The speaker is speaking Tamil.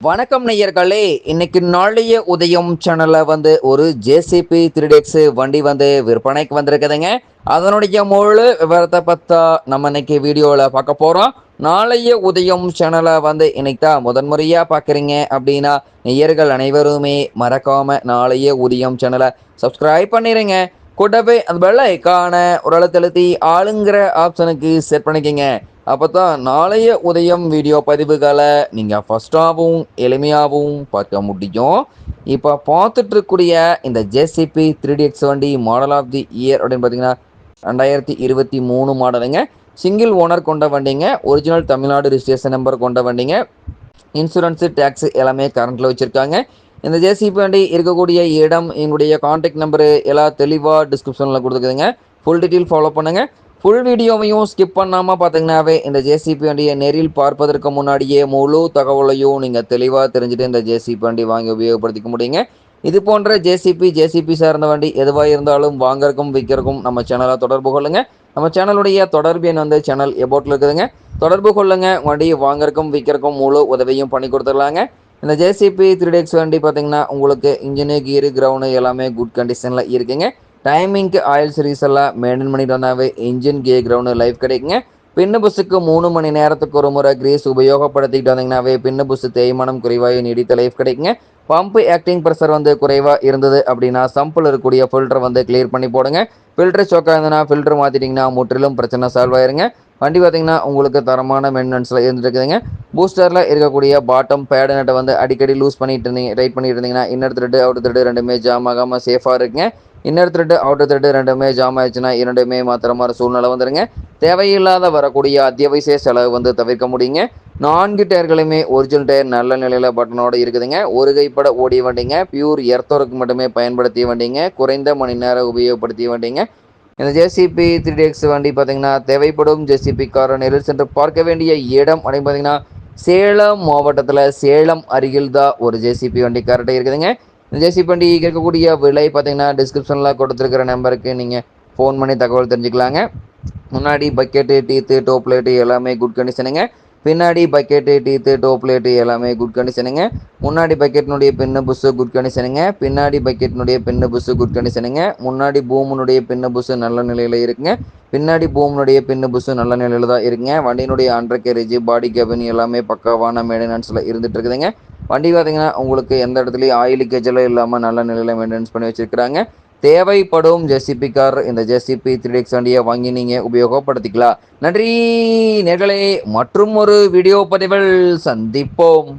வணக்கம் நேயர்களே இன்னைக்கு நாளைய உதயம் சேனல்ல வந்து ஒரு ஜேசிபி த்ரீ டெக்ஸ் வண்டி வந்து விற்பனைக்கு வந்திருக்குதுங்க. அதனுடைய முழு விவரத்தை பார்த்தா நம்ம இன்னைக்கு வீடியோவில் பார்க்க போகிறோம் நாளைய உதயம் சேனலை வந்து இன்னைக்கு தான் முதன்முறையாக பார்க்குறீங்க அப்படின்னா நேயர்கள் அனைவருமே மறக்காம நாளைய உதயம் சேனலை சப்ஸ்கிரைப் பண்ணிடுங்க கூட்டப்பே அந்த பெல் ஐக்கான ஒரு அழுத்தழுத்தி ஆளுங்கிற ஆப்ஷனுக்கு செட் பண்ணிக்கோங்க. அப்போ தான் நாளைய உதயம் வீடியோ பதிவுகளை நீங்கள் ஃபஸ்ட்டாகவும் எளிமையாகவும் பார்க்க முடியும். இப்போ பார்த்துட்ருக்கூடிய இந்த ஜேசிபி த்ரீ எக்ஸ் வண்டி மாடல் ஆஃப் தி இயர் அப்படின்னு பார்த்தீங்கன்னா ரெண்டாயிரத்தி இருபத்தி மூணு மாடலுங்க. சிங்கிள் ஓனர் கொண்ட வண்டிங்க ஒரிஜினல் தமிழ்நாடு ரிஜிஸ்ட்ரேஷன் நம்பர் கொண்ட வண்டிங்க. இன்சூரன்ஸு டேக்ஸ் எல்லாமே கரண்ட்டில் வச்சுருக்காங்க. இந்த ஜேசிபி வண்டி இருக்கக்கூடிய இடம் எங்களுடைய காண்டாக்ட் நம்பரு எல்லாம் தெளிவாக டிஸ்கிரிப்ஷனில் கொடுத்துக்குதுங்க ஃபுல் டீட்டெயில் ஃபாலோ பண்ணுங்கள் ஃபுல் வீடியோவையும் ஸ்கிப் பண்ணாமல் பார்த்தீங்கன்னாவே இந்த ஜேசிபி வண்டியை நேரில் பார்ப்பதற்கு முன்னாடியே முழு தகவலையும் நீங்கள் தெளிவாக தெரிஞ்சுட்டு இந்த ஜேசிபி வண்டி வாங்கி உபயோகப்படுத்திக்க முடியுங்க. இது போன்ற ஜேசிபி ஜேசிபி சார்ந்த வண்டி எதுவாக இருந்தாலும் வாங்கறக்கும் விற்கிறக்கும் நம்ம சேனலை தொடர்பு கொள்ளுங்கள் நம்ம சேனலுடைய தொடர்பு எண் வந்து சேனல் எபோட்டில் இருக்குதுங்க. தொடர்பு கொள்ளுங்க வண்டியை வாங்கறக்கும் விற்கிறக்கும் முழு உதவியும் பண்ணி கொடுத்துடலாங்க. இந்த ஜேசிபி த்ரீ டெக்ஸ் வண்டி பார்த்தீங்கன்னா உங்களுக்கு இன்ஜினு கீரு கிரவுண்டு எல்லாமே குட் கண்டிஷனில் இருக்குங்க. டைமிங்க்கு ஆயில் சர்வீஸ் எல்லாம் மெயின்டைன் பண்ணிட்டு வந்தாவே இன்ஜின் கே கிரவுண்டு லைஃப் கிடைக்குங்க. பின்னு புஸ்ஸுக்கு மூணு மணி நேரத்துக்கு ஒரு முறை கிரீஸ் உபயோகப்படுத்திக்கிட்டு வந்தீங்கன்னாவே பின்னு புஸ் தேய்மானம் குறைவாக நீடித்த லைஃப் கிடைக்குங்க. பம்பு ஆக்டிங் ப்ரெஷர் வந்து குறைவாக இருந்தது அப்படின்னா சம்பில் இருக்கக்கூடிய ஃபில்டர் வந்து கிளியர் பண்ணி போடுங்க. ஃபில்டர் ஸ்டோக்காக இருந்ததுன்னா ஃபில்டர் மாற்றிட்டிங்கன்னா முற்றிலும் பிரச்சனை சால்வ் ஆயிருங்க. வண்டி பார்த்திங்கன்னா உங்களுக்கு தரமான மெயின்டெனன்ஸில் இருந்துருக்குதுங்க பூஸ்டரில் இருக்கக்கூடிய பாட்டம் பேடு நட்டை வந்து அடிக்கடி லூஸ் பண்ணிட்டு இருந்தீங்க ரைட் பண்ணிட்டு இருந்தீங்கன்னா இன்னர் த்ரெட்டு அவுட் த்ரெட்டு ரெண்டுமே ஜாம் ஆகாமல் சேஃபாக இருக்குங்க. இன்னர் த்ரெட்டு அவுட்டர் த்ரெட்டு ரெண்டுமே ஜாம் ஆயிடுச்சுன்னா இரண்டுமே மாத்திர மாதிரி சூழ்நிலை வந்துடுங்க தேவையில்லாத வரக்கூடிய அத்தியாவசிய செலவு வந்து தவிர்க்க முடியுங்க. நான்கு டயர்களுமே ஒரிஜினல் டயர் நல்ல நிலையில் பட்டனோடு இருக்குதுங்க. ஒரு கைப்பட ஓடிய வண்டிங்க. பியூர் எர்த்தோருக்கு மட்டுமே பயன்படுத்திய வண்டிங்க. குறைந்த மணி நேரம் உபயோகப்படுத்திய வண்டிங்க. இந்த ஜேசிபி த்ரீ எக்ஸ் வண்டி பார்த்தீங்கன்னா தேவைப்படும் ஜேசிபி காரை நேரில் சென்று பார்க்க வேண்டிய இடம் அப்படின்னு பார்த்தீங்கன்னா சேலம் மாவட்டத்தில் சேலம் அருகில் தான் ஒரு ஜேசிபி வண்டி கரெக்டாக இருக்குதுங்க. இந்த ஜேசிபி இருக்கக்கூடிய விலை பார்த்தீங்கன்னா டிஸ்கிரிப்ஷனில் கொடுத்துருக்கிற நம்பருக்கு நீங்கள் ஃபோன் பண்ணி தகவல் தெரிஞ்சுக்கலாங்க. முன்னாடி பக்கெட்டு டீத்து டோப் லைட்டு எல்லாமே குட் கண்டிஷனுங்க பின்னாடி பக்கெட்டு டீத்து டோப் லைட்டு எல்லாமே குட் கண்டிஷனுங்க முன்னாடி பக்கெட்டினுடைய பின்னு புஸ்ஸு குட் கண்டிஷனுங்க பின்னாடி பக்கெட்டினுடைய பின்னு புஸ்ஸு குட் கண்டிஷனுங்க முன்னாடி பூமனுடைய பின்னு புஸ்ஸு நல்ல நிலையில் இருக்குங்க. பின்னாடி பூமனுடைய பின்னு புஸ்ஸு நல்ல நிலையில் தான் இருக்குங்க. வண்டியினுடைய அண்டர் கேரேஜ் பாடி கேபின் எல்லாமே பக்காவான மெயின்டெனன்ஸில் இருந்துகிட்டு இருக்குதுங்க. வண்டி பார்த்தீங்கன்னா உங்களுக்கு எந்த இடத்துலையும் ஆயில் லீக்கேஜ் இல்லாமல் நல்ல நிலையில் மெயின்டெனன்ஸ் பண்ணி வச்சிருக்கிறாங்க. தேவைப்படும் ஜெசிபி கார் இந்த ஜெசிபி த்ரீ டேக்ஸ் வண்டியை வாங்கி நீங்கள் உபயோகப்படுத்திக்கலாம். நன்றி நேர்களே மற்றும் ஒரு வீடியோ பதிவில் சந்திப்போம்.